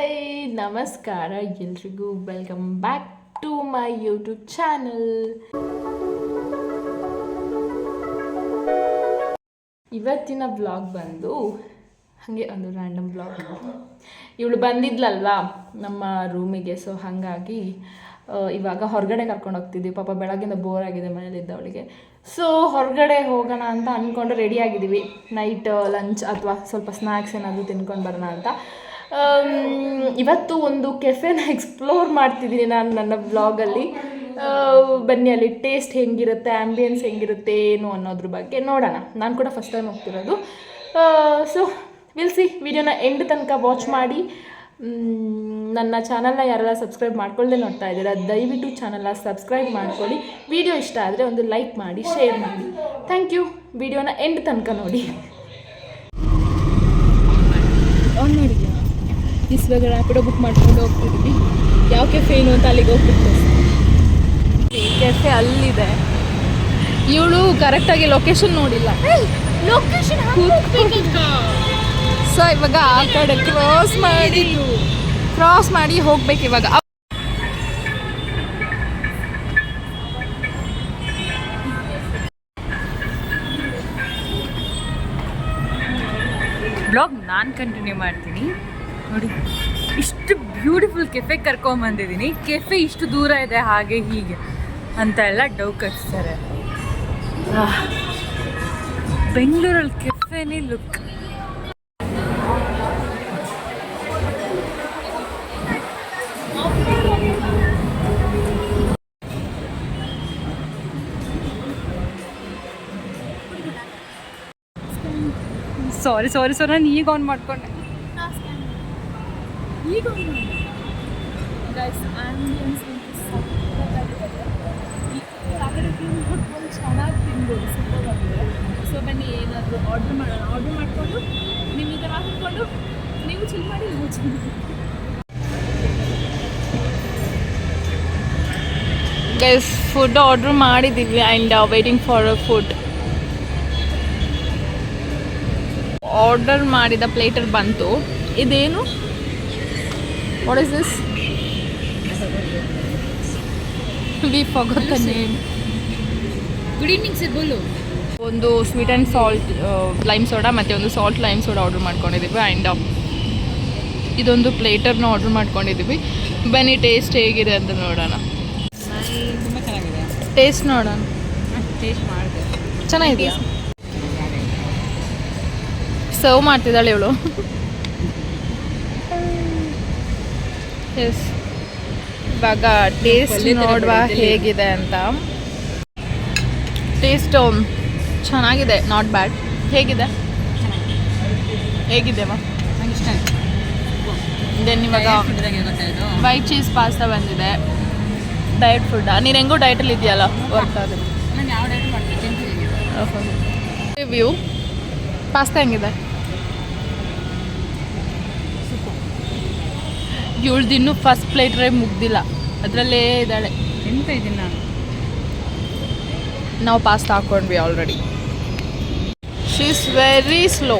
Hi, ನಮಸ್ಕಾರ. ಎಲ್ರಿಗೂ welcome back to my YouTube channel ಇವತ್ತಿನ ಬ್ಲಾಗ್ ಬಂದು, ಹಾಗೆ ಒಂದು ರ್ಯಾಂಡಮ್ ಬ್ಲಾಗ್ ಇವಳು ಬಂದಿದ್ಲಲ್ವಾ ನಮ್ಮ ರೂಮಿಗೆ ಸೊ ಹಾಗಾಗಿ ಇವಾಗ ಹೊರಗಡೆ ಕರ್ಕೊಂಡು ಹೋಗ್ತಿದ್ವಿ. ಪಾಪ ಬೆಳಗ್ಗಿಂದ ಬೋರ್ ಆಗಿದೆ ಮನೇಲಿದ್ದವಳಿಗೆ ಸೊ ಹೊರಗಡೆ ಹೋಗೋಣ ಅಂತ ಅಂದ್ಕೊಂಡು ರೆಡಿ ಆಗಿದ್ದೀವಿ. ನೈಟ್ ಲಂಚ್ ಅಥವಾ ಸ್ವಲ್ಪ ಸ್ನ್ಯಾಕ್ಸ್ ಏನಾದರೂ ತಿನ್ಕೊಂಡು ಬರೋಣ ಅಂತ. ಇವತ್ತು ಒಂದು ಕೆಫೆನ ಎಕ್ಸ್ಪ್ಲೋರ್ ಮಾಡ್ತಿದ್ದೀನಿ ನಾನು ನನ್ನ ಬ್ಲಾಗಲ್ಲಿ. ಬನ್ನಿ ಅಲ್ಲಿ ಟೇಸ್ಟ್ ಹೆಂಗಿರುತ್ತೆ ಆ್ಯಂಬಿಯನ್ಸ್ ಹೆಂಗಿರುತ್ತೆ, ಏನು ಅನ್ನೋದ್ರ ಬಗ್ಗೆ ನೋಡೋಣ. ನಾನು ಕೂಡ ಫಸ್ಟ್ ಟೈಮ್ ಹೋಗ್ತಿರೋದು. ಸೊ ವಿಲ್ ಸಿ ವಿಡಿಯೋನ ಎಂಡ್ ತನಕ ವಾಚ್ ಮಾಡಿ. ನನ್ನ ಚಾನಲ್ನ ಯಾರೆಲ್ಲ ಸಬ್ಸ್ಕ್ರೈಬ್ ಮಾಡ್ಕೊಳ್ಳದೆ ನೋಡ್ತಾ ಇದ್ದೀರಾ, ದಯವಿಟ್ಟು ಚಾನಲ್ನ ಸಬ್ಸ್ಕ್ರೈಬ್ ಮಾಡ್ಕೊಳ್ಳಿ. ವಿಡಿಯೋ ಇಷ್ಟ ಆದರೆ ಒಂದು ಲೈಕ್ ಮಾಡಿ ಶೇರ್ ಮಾಡಿ. ಥ್ಯಾಂಕ್ ಯು ವಿಡಿಯೋನ ಎಂಡ್ ತನಕ ನೋಡಿ ಆನ್ ಮಾಡಿದ್ಯಾ ಇಸ್ವಾಗ ರ್ಯಾಪಿಡೋ ಬುಕ್ ಮಾಡ್ಕೊಂಡು ಹೋಗ್ತಿದ್ವಿ. ಯಾವ ಕೆಫೆ ಏನು ಅಂತ ಅಲ್ಲಿಗೆ ಹೋಗ್ಬಿಟ್ಟು ಕೆಫೆ ಅಲ್ಲಿದೆ. ಇವಳು ಕರೆಕ್ಟಾಗಿ ಲೊಕೇಶನ್ ನೋಡಿಲ್ಲ. ಲೊಕೇಶನ್ ಸೊ ಇವಾಗ ಆ ಕಡೆ ಕ್ರಾಸ್ ಮಾಡಿ ಕ್ರಾಸ್ ಮಾಡಿ ಹೋಗ್ಬೇಕು ಇವಾಗ. ಬ್ಲಾಗ್ ನಾನು ಕಂಟಿನ್ಯೂ ಮಾಡ್ತೀನಿ. ನೋಡಿ, ಇಷ್ಟು ಬ್ಯೂಟಿಫುಲ್ ಕೆಫೆ ಕರ್ಕೊಂಬಂದಿದ್ದೀನಿ. ಕೆಫೆ ಇಷ್ಟು ದೂರ ಇದೆ, ಹಾಗೆ ಹೀಗೆ ಅಂತ ಎಲ್ಲ ಡೌ ಕಟ್ಸ್ತಾರೆ. ಬೆಂಗಳೂರಲ್ಲಿ ಕೆಫೆನೇ ಲುಕ್ ಸಾರಿ ಸಾರಿ ಸಾರಿ ನಾನು ಈಗ ಆನ್ ಮಾಡ್ಕೊಂಡೆ. ಈಗ ಗೈಸ್ ಆಂಬಿಯನ್ಸ್ ಚೆನ್ನಾಗಿ ತಿನ್ಬೋದು, ಸೂಪರಾಗಿದೆ. ಸೊ ಬನ್ನಿ, ಏನಾದರೂ ಆರ್ಡ್ರ್ ಮಾಡೋಣ. ಆರ್ಡ್ರ್ ಮಾಡಿಕೊಂಡು, ನೀವು ಥರ ಹಾಕಿಕೊಂಡು, ನೀವು ಚಿಲ್ ಮಾಡಿ, ನೀವು ಗೈಸ್ ಫುಡ್ ಆರ್ಡ್ರ್ ಮಾಡಿದ್ದೀವಿ and waiting for food order ಮಾಡಿದ ಪ್ಲೇಟರ್ ಬಂತು. ಇದೇನು? What is this? We forgot the name. Good evening sir ಬೋಲು ಒಂದು sweet and salt lime soda ಮತ್ತು ಒಂದು ಸಾಲ್ಟ್ ಲೈಮ್ ಸೋಡಾ ಆರ್ಡರ್ ಮಾಡ್ಕೊಂಡಿದ್ದೀವಿ ಆ್ಯಂಡ್ ಇದೊಂದು ಪ್ಲೇಟರ್ನ ಆರ್ಡರ್ ಮಾಡ್ಕೊಂಡಿದ್ದೀವಿ. ಬನ್ನಿ ಟೇಸ್ಟ್ ಹೇಗಿದೆ ಅಂತ ನೋಡೋಣ. ತುಂಬ ಚೆನ್ನಾಗಿದೆ ಟೇಸ್ಟ್ ನೋಡೋಣ ಟೇಸ್ಟ್ ಮಾಡಿದೆ. ಸರ್ವ್ ಮಾಡ್ತಿದ್ದಾಳೆ ಇವಳು. ಎಸ್ ಇವಾಗ ಟೇಸ್ಟ್ ನೋಡುವ ಹೇಗಿದೆ ಅಂತ. ಟೇಸ್ಟ್ ಚೆನ್ನಾಗಿದೆ ನಾಟ್ ಬ್ಯಾಡ್ ಹೇಗಿದೆ? ಹೇಗಿದೆ ನಂಗೆ ಇಷ್ಟ ದೆನ್ ಇವಾಗ ವೈಟ್ ಚೀಸ್ ಪಾಸ್ತಾ ಬಂದಿದೆ. ಡಯಟ್ ಫುಡ್ ನೀನು ಹೆಂಗೂ ಡಯಟಲ್ಲಿ ಇದೆಯಲ್ಲ? ವರ್ಕ್ ಆಗುತ್ತೆ ರಿವ್ಯೂ ಪಾಸ್ತಾ ಹೆಂಗಿದೆ? ಇವಳ್ದು ಇನ್ನೂ ಫಸ್ಟ್ ಪ್ಲೇಟ್ ರೇ ಮುಗ್ದಿಲ್ಲ. ಅದರಲ್ಲೇ ಇದ್ದಾಳೆ. ಎಂತ ಇದ್ದೀನಿ ನಾನು? ನಾವು pasta ಹಾಕ್ಕೊಂಡ್ವಿ already she is very slow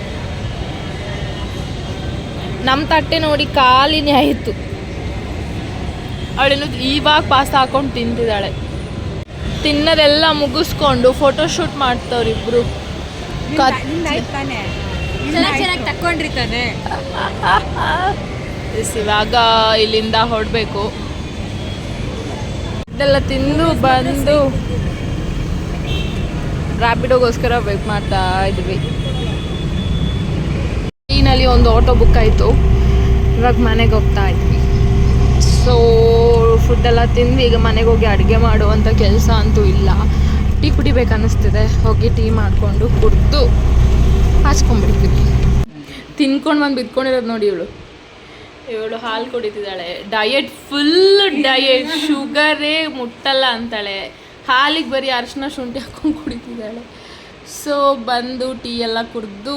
ನಮ್ಮ ತಟ್ಟೆ ನೋಡಿ ಕಾಲಿನೇ ಆಯಿತು. ಅವಳೇನು ಇವಾಗ ಪಾಸ್ತಾ ಹಾಕೊಂಡು ತಿಂತಿದ್ದಾಳೆ ತಿನ್ನೋದೆಲ್ಲ ಮುಗಿಸ್ಕೊಂಡು ಫೋಟೋಶೂಟ್ ಶೂಟ್ ಮಾಡ್ತವ್ರು ಇಬ್ರು. ಕತ್ ತಾನೇ? ಚೆನ್ನಾಗಿ ಚೆನ್ನಾಗಿ ತಕ್ಕೊಂಡ್ರಿ ತಾನೆ ಇವಾಗ ಇಲ್ಲಿಂದ ಹೊರಡಬೇಕು. ಇದೆಲ್ಲ ತಿಂದು ಬಂದು ರ್ಯಾಪಿಡೋಗೋಸ್ಕರ ವೇಟ್ ಮಾಡ್ತಾ ಇದ್ವಿ. ಟ್ರೈನಲ್ಲಿ ಒಂದು ಆಟೋ ಬುಕ್ ಆಯಿತು. ಇವಾಗ ಮನೆಗೆ ಹೋಗ್ತಾ ಇದ್ವಿ. ಸೊ ಫುಡ್ಡೆಲ್ಲ ತಿಂದು ಈಗ ಮನೆಗೆ ಹೋಗಿ ಅಡುಗೆ ಮಾಡುವಂಥ ಕೆಲಸ ಅಂತೂ ಇಲ್ಲ. ಟೀ ಕುಡಿಬೇಕು ಅನ್ನಿಸ್ತಿದೆ ಹೋಗಿ ಟೀ ಮಾಡಿಕೊಂಡು ಕುಡಿದು ಹಾಸ್ಕೊಂಡ್ಬಿಡ್ತೀವಿ. ತಿನ್ಕೊಂಡು ಬಂದು ಬಿದ್ಕೊಂಡಿರೋದು ನೋಡಿ ಇವಳು. ಇವಳು ಹಾಲು ಕುಡಿತಿದ್ದಾಳೆ. ಡಯೆಟ್ ಫುಲ್ ಡಯೆಟ್ ಶುಗರೇ ಮುಟ್ಟಲ್ಲ ಅಂತಾಳೆ. ಹಾಲಿಗೆ ಬರೀ ಅರಿಶಿನ ಶುಂಠಿ ಹಾಕೊಂಡು ಕುಡಿತಿದ್ದಾಳೆ. ಸೊ ಬಂದು ಟೀ ಎಲ್ಲ ಕುಡಿದು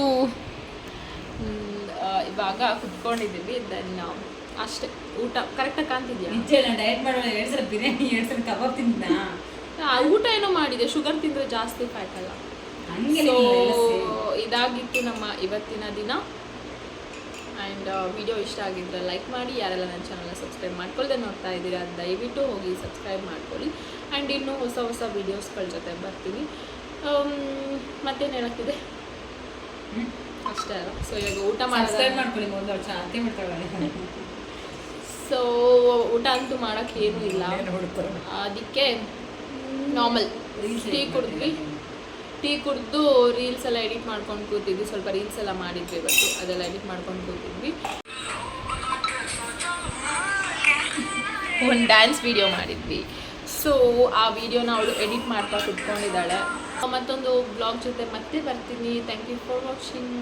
ಇವಾಗ ಕುತ್ಕೊಂಡಿದ್ದೀವಿ. ದೆನ್ ಅಷ್ಟೇ. ಊಟ ಕರೆಕ್ಟಾಗಿ ಕಾಣ್ತಿದ್ಯಾ? ಡಯಟ್ ಮಾಡೋಣ ಎರಡು ಸಲ ಬಿರಿಯಾನಿ ಎರಡು ಸಲ ಕಬಾಬ್ ತಿಂದ ಆ, ಊಟ ಏನೋ ಮಾಡಿದೆ. ಶುಗರ್ ತಿಂದರೆ ಜಾಸ್ತಿ ಕಾಯ್ತಲ್ಲ. ಸೊ ಇದಾಗಿತ್ತು ನಮ್ಮ ಇವತ್ತಿನ ದಿನ. ಆ್ಯಂಡ್ ವಿಡಿಯೋ ಇಷ್ಟ ಆಗಿದ್ದರೆ ಲೈಕ್ ಮಾಡಿ ಯಾರೆಲ್ಲ ನನ್ನ ಚಾನಲ್ನ ಸಬ್ಸ್ಕ್ರೈಬ್ ಮಾಡ್ಕೊಳ್ಳದೆ ನೋಡ್ತಾ ಇದ್ದೀರಾ ದಯವಿಟ್ಟು ಹೋಗಿ ಸಬ್ಸ್ಕ್ರೈಬ್ ಮಾಡ್ಕೊಳ್ಳಿ. ಆ್ಯಂಡ್ ಇನ್ನೂ ಹೊಸ ಹೊಸ ವೀಡಿಯೋಸ್ಗಳ ಜೊತೆ ಬರ್ತೀನಿ. ಆಮ್, ಮತ್ತೇನು ಹೇಳಕ್ತಿದೆ ಅಷ್ಟೇ ಅಲ್ಲ. ಸೊ ಇವಾಗ ಊಟ ಮಾಡ್ಕೊಳ್ಳಿ ಚಾತೆ ಮಾಡ್ತಾಳೆ. ಸೊ ಊಟ ಅಂತೂ ಮಾಡೋಕ್ಕೆ ಏನೂ ಇಲ್ಲ. ಅದಕ್ಕೆ ನಾರ್ಮಲ್ ಟೀ ಕುಡಿದ್ವಿ. ಟೀ ಕುಡಿದು ರೀಲ್ಸ್ ಎಲ್ಲ ಎಡಿಟ್ ಮಾಡ್ಕೊಂಡು ಕೂತಿದ್ವಿ. ಸ್ವಲ್ಪ ರೀಲ್ಸ್ ಎಲ್ಲ ಮಾಡಿದ್ವಿ ಇವತ್ತು. ಅದೆಲ್ಲ ಎಡಿಟ್ ಮಾಡ್ಕೊಂಡು ಕೂತಿದ್ವಿ. ಒಂದು ಡ್ಯಾನ್ಸ್ ವಿಡಿಯೋ ಮಾಡಿದ್ವಿ. ಸೊ ಆ ವಿಡಿಯೋನ ಅವಳು ಎಡಿಟ್ ಮಾಡ್ತಾ ಕುತ್ಕೊಂಡಿದ್ದಾಳೆ. ಮತ್ತೊಂದು ಬ್ಲಾಗ್ ಜೊತೆ ಮತ್ತೆ ಬರ್ತೀನಿ. Thank you for watching